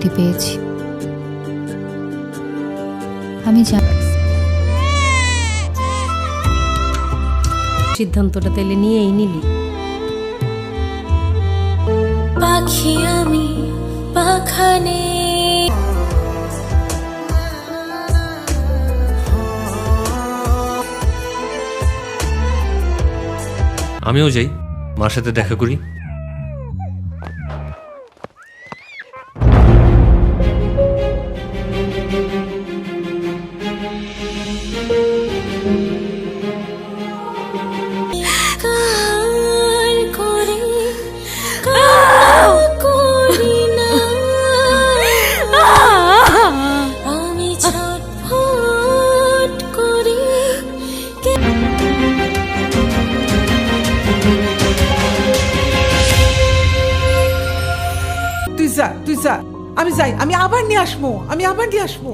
মুক্তি পেয়েছি আমি জানি। সিদ্ধান্তটা তেলে নিয়েই নিলি। পাখি আমি পাখানে। আমিও যাই মার সাথে দেখা করি কার। আমি যাই আমি আবার নিয়ে আসব আমি আবার নিয়ে আসব।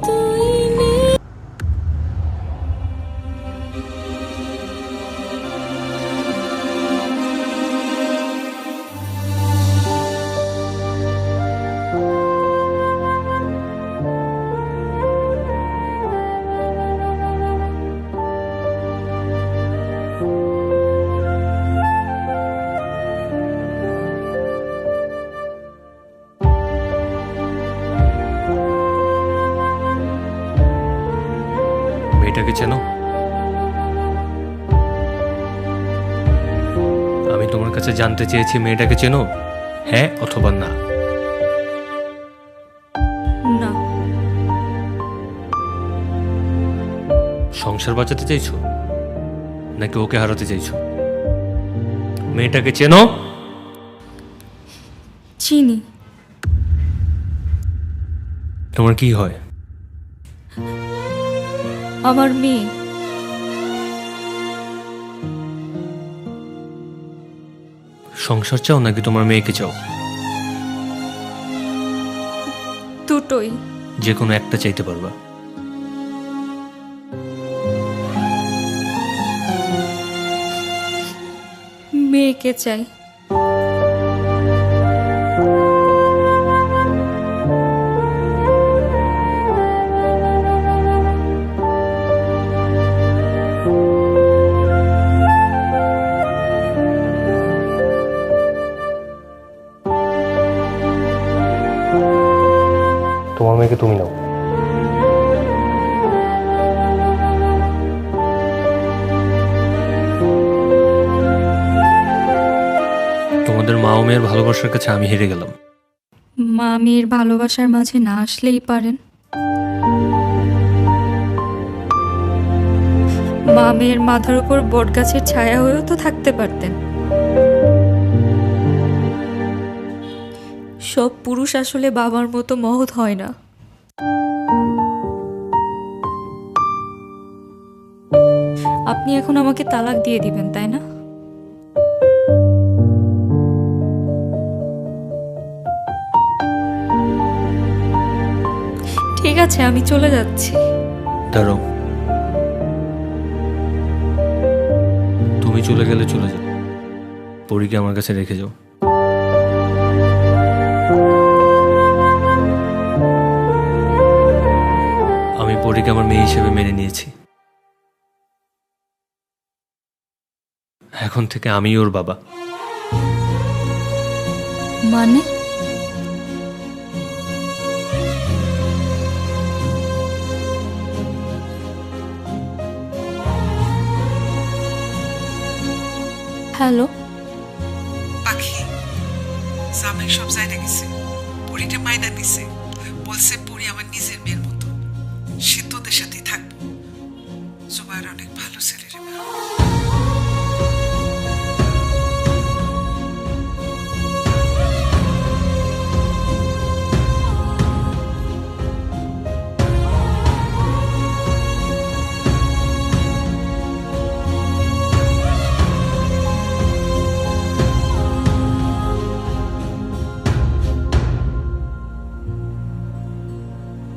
চেনো আমি তোমার কাছে জানতে চেয়েছি মেয়েটাকে চেনো? হ্যাঁ অথবা না? না। সংসার বাঁচাতে চাইছো? নাকি ওকে হারাতে চাইছো? মেয়েটাকে চেনো? চিনি। তোমার কি হয়? আমার মেয়ে। সংসার চাও নাকি তোমার মেয়েকে চাও? দুটোই। যে কোনো একটা চাইতে পারবা। মেয়েকে চাই। মেয়েকে তুমি নাও? তোমাদের মা ও মেয়ের ভালোবাসার কাছে আমি হেরে গেলাম। মা মেয়ের ভালোবাসার মাঝে না আসলেই পারেন। মা মেয়ের মাথার উপর বটগাছের ছায়া হয়েও তো থাকতে পারতেন। সব পুরুষ আসলে বাবার মতো মহৎ হয় না। আপনি এখন আমাকে তালাক দিয়ে দিবেন, তাই না? ঠিক আছে, আমি চলে যাচ্ছি। তুমি চলে গেলে চলে যাও। পরীকে আমার কাছে রেখে যাও। পরীকে আমার মেয়ে হিসেবে মেনে নিয়েছি। এখন থেকে আমি ওর বাবা। মানে? হ্যালো? পাখি জামাই সব জায়গা গেছে। পরিটা মায়না দিছে। বলছে পরি আমার নিজের মেয়ের অনেক ভালো ছেলে রে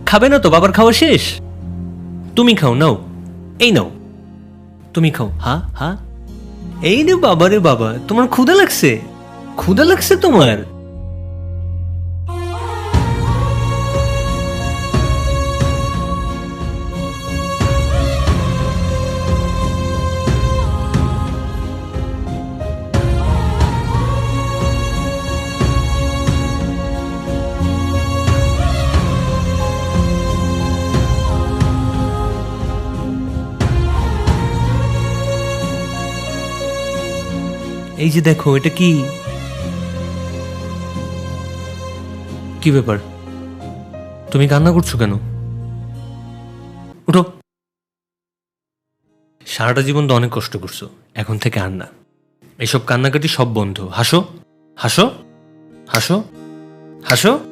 খাবে না তো? বাবার খাওয়া শেষ? তুমি খাও, নাও। এই নাও। তুমি খাও, হা হা? এই রে বাবা রে বাবা, তোমার ক্ষুদা লাগছে। ক্ষুদা লাগছে তোমার। এই যে দেখো, এটা কি? কি ব্যাপার? তুমি কান্না করছ কেন? উঠো। সারাটা জীবন তো অনেক কষ্ট করছ, এখন থেকে আর না। এসব কান্নাকাটি সব বন্ধ। হাসো। হাসো। হাসো। হাসো।